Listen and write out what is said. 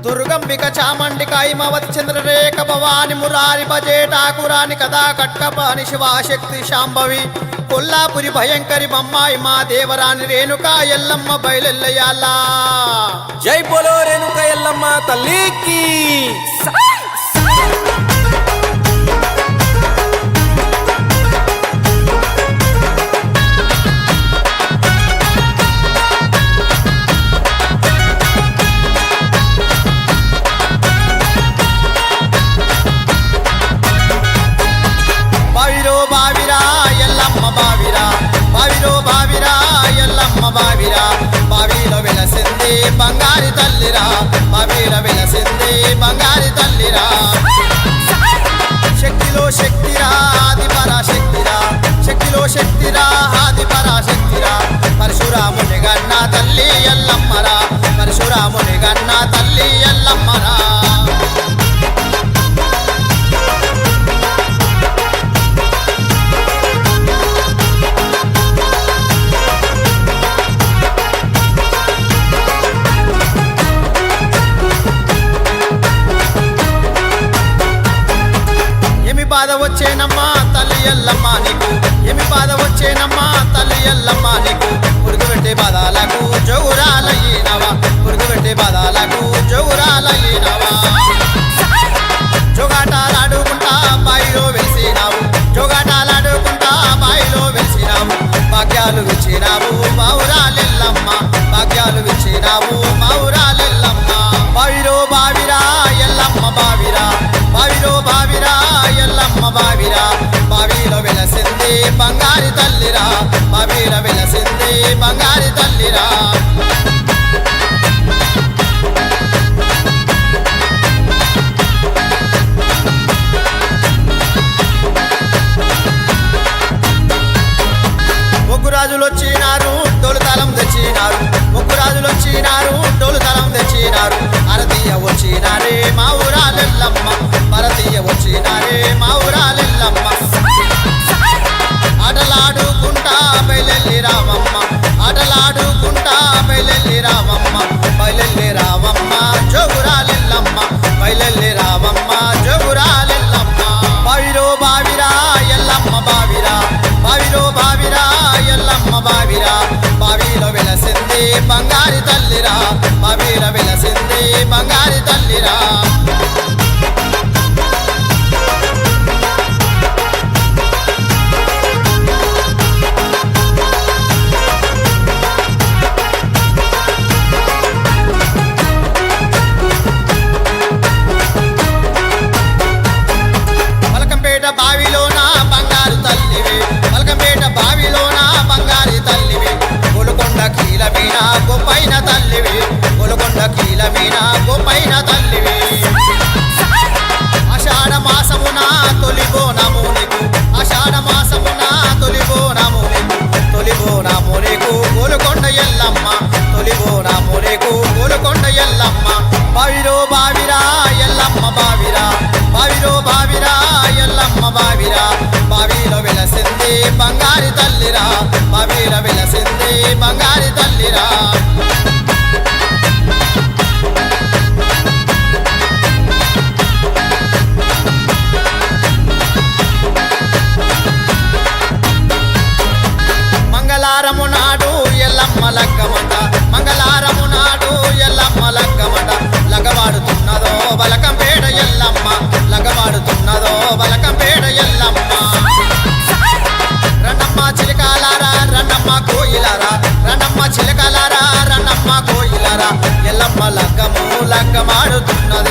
దుర్గంబిక చామండిక హిమవతి చంద్రరేఖ భవాని మురారి భజేటాకురాని కథా కట్కపాని శివాశక్తి శాంభవి. కొల్లాపురి భయంకరి బొమ్మాయి మా దేవరాని రేణుకా ఎల్లమ్మ బయలెల్లయాలా. జై పోలో రేణుక ఎల్లమ్మ తల్లికి. బావిరో బావిరా ఎల్లమ్మ బావిరా. బావిరో బావిరా ఎల్లమ్మ బావిరా. బావిలో వెలసింది బంగారి తల్లిరా. బావిలో వెలసింది బంగారి తల్లిరా. శక్తిలో శక్తిరా ఆది పరాశక్తిరా. శక్తిలో శక్తిరా ఆది పరాశక్తిరా. పరశురాముని గన్న తల్లి ఎల్లమ్మరా. పరశురాముని గన్న తల్లి ఎల్లమ్మరా. బాధ వచ్చేనమ్మా తల్లి ఎల్లమ్మ నీకు. ఏమి బాధ వచ్చేనమ్మా తల్లి ఎల్లమ్మ నీకు. పురుగు పెట్టే బాధాలకు జోగురాలయ్యినవా పురుగు పెట్టే బాధాలకు జోగురాలయ్యినవా వీర వెలసింది బంగారి తల్లిరా. రాజులు వచ్చినారు తొలుతలం తెచ్చినారు. ముగ్గు రాజులు వచ్చినారు తొలుతలం తెచ్చినారు. అరదీయ వచ్చినారే మా ఊరాలెల్లమ్మ బావిరా ఎల్లమ్మ బావిరా. బావిలో వెలసింది బంగారి తల్లిరా. బావిలో వెలసింది బంగారి తల్లిరా. కోయిలరా రన్నమ్మ చిలకలరా రన్నమ్మ కోయిలరా. ఎల్లమ్మ లగ్గము లగ్గమాడుతున్నది